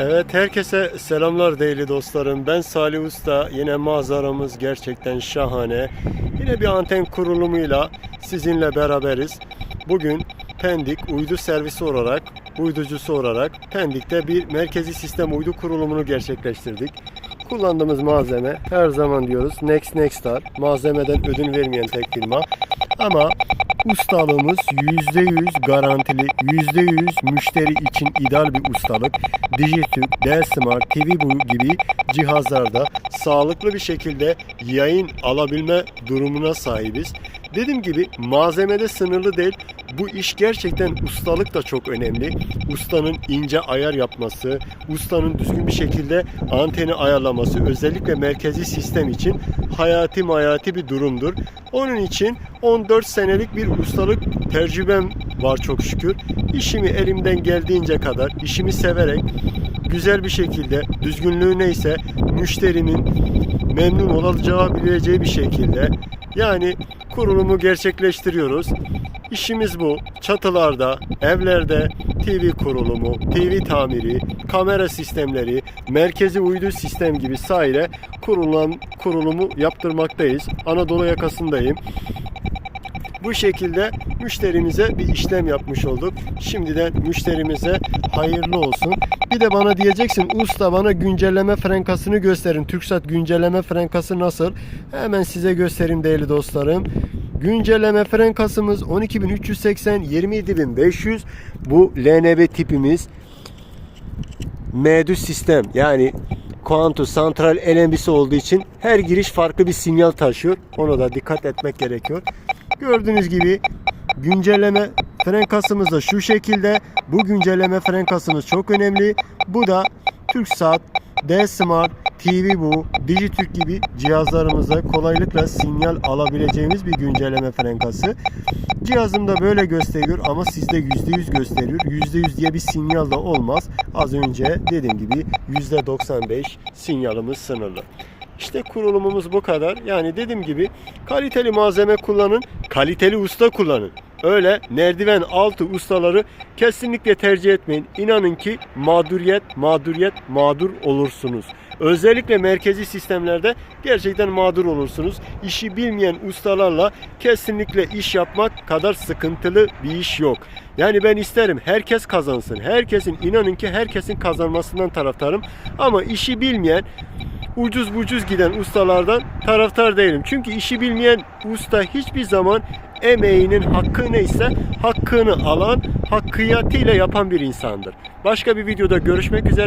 Evet herkese selamlar değerli dostlarım. Ben Salih Usta. Yine manzaramız gerçekten şahane. Yine bir anten kurulumuyla sizinle beraberiz. Bugün Pendik uydu servisi olarak, uyducusu olarak Pendik'te bir merkezi sistem uydu kurulumunu gerçekleştirdik. Kullandığımız malzeme her zaman diyoruz Next Nexstar. Malzemeden ödün vermeyen tek firma. Ama ustalığımız %100 garantili, %100 müşteri için ideal bir ustalık. Dijitürk, Delsmart, TVBu gibi cihazlarda sağlıklı bir şekilde yayın alabilme durumuna sahibiz. Dediğim gibi malzemede sınırlı değil. Bu iş gerçekten ustalık da çok önemli. Ustanın ince ayar yapması, ustanın düzgün bir şekilde anteni ayarlaması özellikle merkezi sistem için hayati hayati bir durumdur. Onun için 14 senelik bir ustalık tecrübem var çok şükür. İşimi elimden geldiğince kadar, işimi severek güzel bir şekilde, düzgünlüğü neyse müşterimin memnun olacağı bileceği bir şekilde yani kurulumu gerçekleştiriyoruz. İşimiz bu. Çatılarda, evlerde TV kurulumu, TV tamiri, kamera sistemleri, merkezi uydu sistem gibi saire kurulan kurulumu yaptırmaktayız. Anadolu yakasındayım. Bu şekilde müşterimize bir işlem yapmış olduk. Şimdiden müşterimize hayırlı olsun. Bir de bana diyeceksin usta bana güncelleme frenkasını gösterin. Türksat güncelleme frenkası nasıl? Hemen size göstereyim değerli dostlarım. Güncelleme frenkasımız 12380 27500. Bu LNB tipimiz. M sistem yani kuantu santral elembisi olduğu için her giriş farklı bir sinyal taşıyor. Ona da dikkat etmek gerekiyor. Gördüğünüz gibi güncelleme frenkasımız da şu şekilde. Bu güncelleme frenkasımız çok önemli. Bu da TürkSat, D-Smart, TVBu, Dijitürk gibi cihazlarımızda kolaylıkla sinyal alabileceğimiz bir güncelleme frenkası. Cihazımda böyle gösteriyor ama sizde %100 gösteriyor. %100 diye bir sinyal da olmaz. Az önce dediğim gibi %95 sinyalımız sınırlı. İşte kurulumumuz bu kadar. Yani dediğim gibi kaliteli malzeme kullanın, kaliteli usta kullanın. Öyle merdiven altı ustaları kesinlikle tercih etmeyin. İnanın ki mağduriyet, mağduriyet, mağdur olursunuz. Özellikle merkezi sistemlerde gerçekten mağdur olursunuz. İşi bilmeyen ustalarla kesinlikle iş yapmak kadar sıkıntılı bir iş yok. Yani ben isterim herkes kazansın. Herkesin inanın ki herkesin kazanmasından taraftarım. Ama işi bilmeyen ucuz bucuz giden ustalardan taraftar değilim. Çünkü işi bilmeyen usta hiçbir zaman emeğinin hakkı neyse hakkını alan, hakkıyatıyla yapan bir insandır. Başka bir videoda görüşmek üzere.